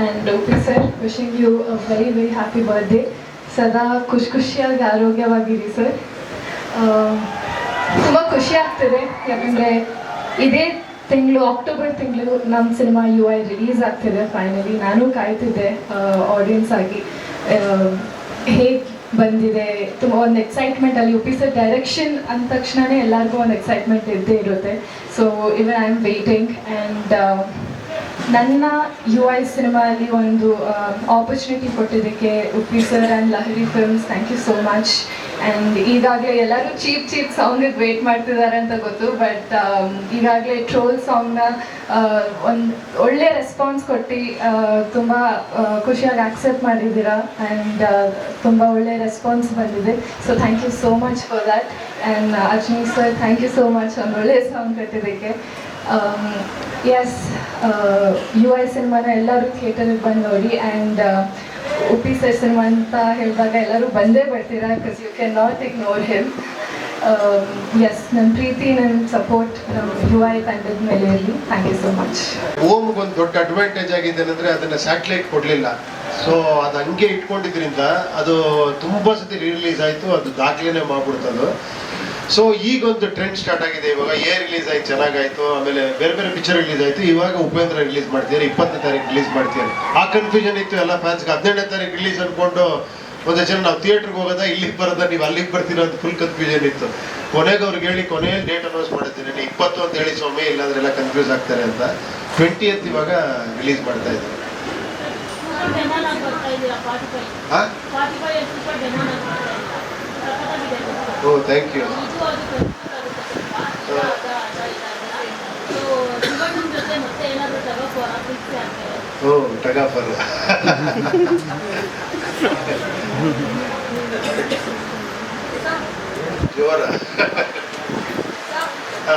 And OP sir wishing you a very very happy birthday ಸದಾ ಖುಷಿ ಖುಷಿಯಾಗಿ ಆರೋಗ್ಯವಾಗಿರಿ sir ತುಂಬ ಖುಷಿ ಆಗ್ತಿದೆ. ಯಾಕಂದರೆ ಇದೇ ತಿಂಗಳು ಅಕ್ಟೋಬರ್ ತಿಂಗಳು ನಮ್ಮ ಸಿನಿಮಾ ಯು ಐ ರಿಲೀಸ್ ಆಗ್ತಿದೆ ಫೈನಲಿ ನಾನು ಕಾಯ್ತಿದ್ದೆ ಆಡಿಯನ್ಸ್ ಆಗಿ. ಹೇಗೆ ಬಂದಿದೆ, ತುಂಬ ಒಂದು ಎಕ್ಸೈಟ್ಮೆಂಟ್ ಅಲ್ಲಿ ಸರ್ ಡೈರೆಕ್ಷನ್ ಅಂದ ತಕ್ಷಣವೇ ಎಲ್ಲರಿಗೂ ಒಂದು ಎಕ್ಸೈಟ್ಮೆಂಟ್ ಇದ್ದೇ ಇರುತ್ತೆ. So even I am waiting and ನನ್ನ ಯು ಐ ಸಿನಿಮಾದಲ್ಲಿ ಒಂದು ಆಪರ್ಚುನಿಟಿ ಕೊಟ್ಟಿದ್ದಕ್ಕೆ Uppi sir and Lahari films thank you so much and ಈಗಾಗಲೇ ಎಲ್ಲರೂ ಚೀಪ್ ಚೀಪ್ ಸಾಂಗಿಗೆ ವೇಟ್ ಮಾಡ್ತಿದ್ದಾರೆ ಅಂತ ಗೊತ್ತು ಬಟ್ ಈಗಾಗಲೇ ಟ್ರೋಲ್ ಸಾಂಗ್ನ ಒಂದು ಒಳ್ಳೆ ರೆಸ್ಪಾನ್ಸ್ ಕೊಟ್ಟು ತುಂಬ ಖುಷಿಯಾಗಿ ಆಕ್ಸೆಪ್ಟ್ ಮಾಡಿದ್ದೀರಾ ಆ್ಯಂಡ್ ತುಂಬ ಒಳ್ಳೆ ರೆಸ್ಪಾನ್ಸ್ ಬಂದಿದೆ. So thank you so much for that and Ajni sir thank you so much ಒಂದು ಒಳ್ಳೆ ಸಾಂಗ್ ಕಟ್ಟಿದ್ದಕ್ಕೆ. ಎಸ್ ಯು ಐ ಸಿನಿಮಾನ ಎಲ್ಲರೂ ಥಿಯೇಟರ್ಗೆ ಬಂದು ನೋಡಿ ಆ್ಯಂಡ್ ಉಪ್ಪಿ ಸರ್ ಸಿನಿಮಾ ಅಂತ ಹೇಳಿದಾಗ ಎಲ್ಲರೂ ಬಂದೇ ಬರ್ತೀರಾ? Because you can not ignore him yes ನನ್ನ ಪ್ರೀತಿ ನನ್ನ ಸಪೋರ್ಟ್ ನಮ್ಮ ಯು ಐ ತಂಡದ ಮೇಲೆ ಇರಲಿ. ಥ್ಯಾಂಕ್ ಯು ಸೋ ಮಚ್ ಓಮ್ಗೆ ಒಂದು ದೊಡ್ಡ ಅಡ್ವಾಂಟೇಜ್ ಆಗಿದೆ ಏನಂದರೆ ಅದನ್ನು ಸ್ಯಾಟಲೈಟ್ ಕೊಡಲಿಲ್ಲ. ಸೊ ಅದು ಹಂಗೆ ಇಟ್ಕೊಂಡಿದ್ರಿಂದ ಅದು ತುಂಬ ಸತಿ ರಿಲೀಸ್ ಆಯಿತು. ಅದು ದಾಖಲೆನೇ ಮಾಡ್ಬಿಡ್ತದು. ಸೊ ಈಗೊಂದು ಟ್ರೆಂಡ್ ಸ್ಟಾರ್ಟ್ ಆಗಿದೆ. ಇವಾಗ ಏ ರಿಲೀಸ್ ಆಯ್ತು ಚೆನ್ನಾಗಾಯ್ತು. ಆಮೇಲೆ ಬೇರೆ ಬೇರೆ ಪಿಕ್ಚರ್ ರಿಲೀಸ್ ಆಯ್ತು. ಇವಾಗ ಉಪೇಂದ್ರ ರಿಲೀಸ್ ಮಾಡ್ತಿದ್ದಾರೆ ಇಪ್ಪತ್ತನೇ ತಾರೀಕು ರಿಲೀಸ್ ಮಾಡ್ತಿದ್ದಾರೆ. ಆ ಕನ್ಫ್ಯೂಷನ್ ಇತ್ತು ಎಲ್ಲ ಫ್ಯಾನ್ಸ್ಗೆ ಹದಿನೆಂಟನೇ ತಾರೀಕು ರಿಲೀಸ್ ಅನ್ಕೊಂಡು ಒಂದು ಜನ ನಾವು ಥಿಯೇಟ್ರಿಗೆ ಹೋಗೋದಾ ಇಲ್ಲಿಗೆ ಬರೋದಾ ನೀವು ಅಲ್ಲಿಗೆ ಬರ್ತೀರೋ ಅಂತ ಫುಲ್ ಕನ್ಫ್ಯೂಷನ್ ಇತ್ತು. ಕೊನೆಗೆ ಅವ್ರಿಗೆ ಹೇಳಿ ಕೊನೆ ಡೇಟ್ ಅನೌನ್ಸ್ ಮಾಡಿದ್ದೀನಿ ನೀವು ಇಪ್ಪತ್ತು ಅಂತ ಹೇಳಿ ಸ್ವಾಮಿ ಇಲ್ಲಾಂದ್ರೆ ಎಲ್ಲ ಕನ್ಫ್ಯೂಸ್ ಆಗ್ತಾರೆ ಅಂತ ಟ್ವೆಂಟಿ ಎತ್ ಇವಾಗ ರಿಲೀಸ್ ಮಾಡ್ತಾ ಇದ್ದಾರೆ. ಓ ಥ್ಯಾಂಕ್ ಆಗಿ ಆಗ್ತದೆ ಓ ಟಗಾಫರ್ ಜೋರ ಹಾ